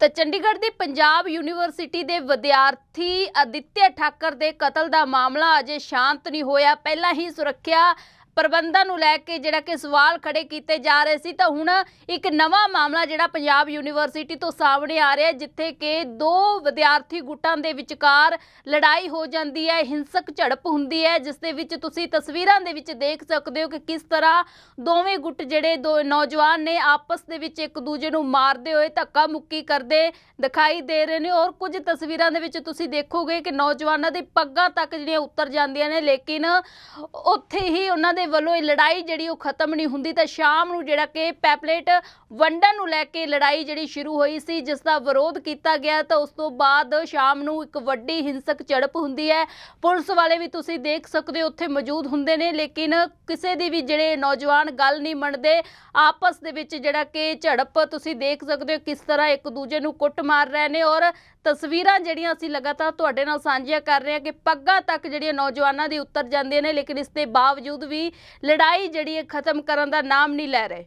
ਤਾਂ ਚੰਡੀਗੜ੍ਹ ਦੀ ਪੰਜਾਬ ਯੂਨੀਵਰਸਿਟੀ ਦੇ ਵਿਦਿਆਰਥੀ ਅਦਿੱਤਿਆ ਠਾਕਰ ਦੇ ਕਤਲ ਦਾ ਮਾਮਲਾ ਅਜੇ ਸ਼ਾਂਤ ਨਹੀਂ ਹੋਇਆ। ਪਹਿਲਾਂ ਹੀ ਸੁਰੱਖਿਆ ਪ੍ਰਬੰਧਾਂ ਨੂੰ ਲੈ ਕੇ ਜਿਹੜਾ ਕਿ ਸਵਾਲ ਖੜੇ ਕੀਤੇ ਜਾ ਰਹੇ ਸੀ, ਤਾਂ ਹੁਣ ਇੱਕ ਨਵਾਂ ਮਾਮਲਾ ਜਿਹੜਾ ਪੰਜਾਬ ਯੂਨੀਵਰਸਿਟੀ ਤੋਂ ਸਾਹਮਣੇ ਆ ਰਿਹਾ, ਜਿੱਥੇ ਕਿ ਦੋ ਵਿਦਿਆਰਥੀ ਗੁੱਟਾਂ ਦੇ ਵਿਚਕਾਰ ਲੜਾਈ ਹੋ ਜਾਂਦੀ ਹੈ, ਹਿੰਸਕ ਝੜਪ ਹੁੰਦੀ ਹੈ, ਜਿਸ ਦੇ ਵਿੱਚ ਤੁਸੀਂ ਤਸਵੀਰਾਂ ਦੇ ਵਿੱਚ ਦੇਖ ਸਕਦੇ ਹੋ ਕਿ ਕਿਸ ਤਰ੍ਹਾਂ ਦੋਵੇਂ ਗੁੱਟ ਜਿਹੜੇ ਦੋ ਨੌਜਵਾਨ ਨੇ ਆਪਸ ਦੇ ਵਿੱਚ ਇੱਕ ਦੂਜੇ ਨੂੰ ਮਾਰਦੇ ਹੋਏ ਧੱਕਾ ਮੁੱਕੀ ਕਰਦੇ ਦਿਖਾਈ ਦੇ ਰਹੇ ਨੇ। ਔਰ ਕੁਝ ਤਸਵੀਰਾਂ ਦੇ ਵਿੱਚ ਤੁਸੀਂ ਦੇਖੋਗੇ ਕਿ ਨੌਜਵਾਨਾਂ ਦੀ ਪੱਗਾਂ ਤੱਕ ਜਿਹੜੀਆਂ ਉੱਤਰ ਜਾਂਦੀਆਂ ਨੇ, ਲੇਕਿਨ ਉੱਥੇ ਹੀ ਉਹਨਾਂ ਦੇ ਦੇ ਵੱਲੋਂ ਇਹ ਲੜਾਈ ਜਿਹੜੀ ਉਹ ਖਤਮ ਨਹੀਂ ਹੁੰਦੀ ਤਾਂ ਸ਼ਾਮ ਨੂੰ ਜਿਹੜਾ ਕਿ ਪੈਪਲੇਟ ਵੰਡਣ ਨੂੰ ਲੈ ਕੇ ਲੜਾਈ ਜਿਹੜੀ ਸ਼ੁਰੂ ਹੋਈ ਸੀ, ਜਿਸ ਦਾ ਵਿਰੋਧ ਕੀਤਾ ਗਿਆ ਤਾਂ ਉਸ ਤੋਂ ਬਾਅਦ ਸ਼ਾਮ ਨੂੰ ਇੱਕ ਵੱਡੀ ਹਿੰਸਕ ਝੜਪ ਹੁੰਦੀ ਹੈ। ਪੁਲਿਸ ਵਾਲੇ ਵੀ ਤੁਸੀਂ ਦੇਖ ਸਕਦੇ ਹੋ, ਉੱਥੇ ਮੌਜੂਦ ਹੁੰਦੇ ਨੇ, ਲੇਕਿਨ ਕਿਸੇ ਦੀ ਵੀ ਜਿਹੜੇ ਨੌਜਵਾਨ ਗੱਲ ਨਹੀਂ ਮੰਨਦੇ। ਆਪਸ ਦੇ ਵਿੱਚ ਜਿਹੜਾ ਕਿ ਝੜਪ ਤੁਸੀਂ ਦੇਖ ਸਕਦੇ ਹੋ, ਕਿਸ ਤਰ੍ਹਾਂ ਇੱਕ ਦੂਜੇ ਨੂੰ ਕੁੱਟ ਮਾਰ ਰਹੇ ਨੇ ਔਰ ਤਸਵੀਰਾਂ ਜਿਹੜੀਆਂ ਅਸੀਂ ਲਗਾਤਾਰ ਤੁਹਾਡੇ ਨਾਲ ਸਾਂਝੀਆਂ ਕਰ ਰਹੇ ਹਾਂ ਕਿ ਪੱਗਾਂ ਤੱਕ ਜਿਹੜੀਆਂ ਨੌਜਵਾਨਾਂ ਦੀ ਉਤਰ ਜਾਂਦੀਆਂ ਨੇ, ਲੇਕਿਨ ਇਸ ਦੇ ਬਾਵਜੂਦ ਵੀ ਲੜਾਈ ਜਿਹੜੀ ਹੈ ਖਤਮ ਕਰਨ ਦਾ ਨਾਮ ਨਹੀਂ ਲੈ ਰਹੇ।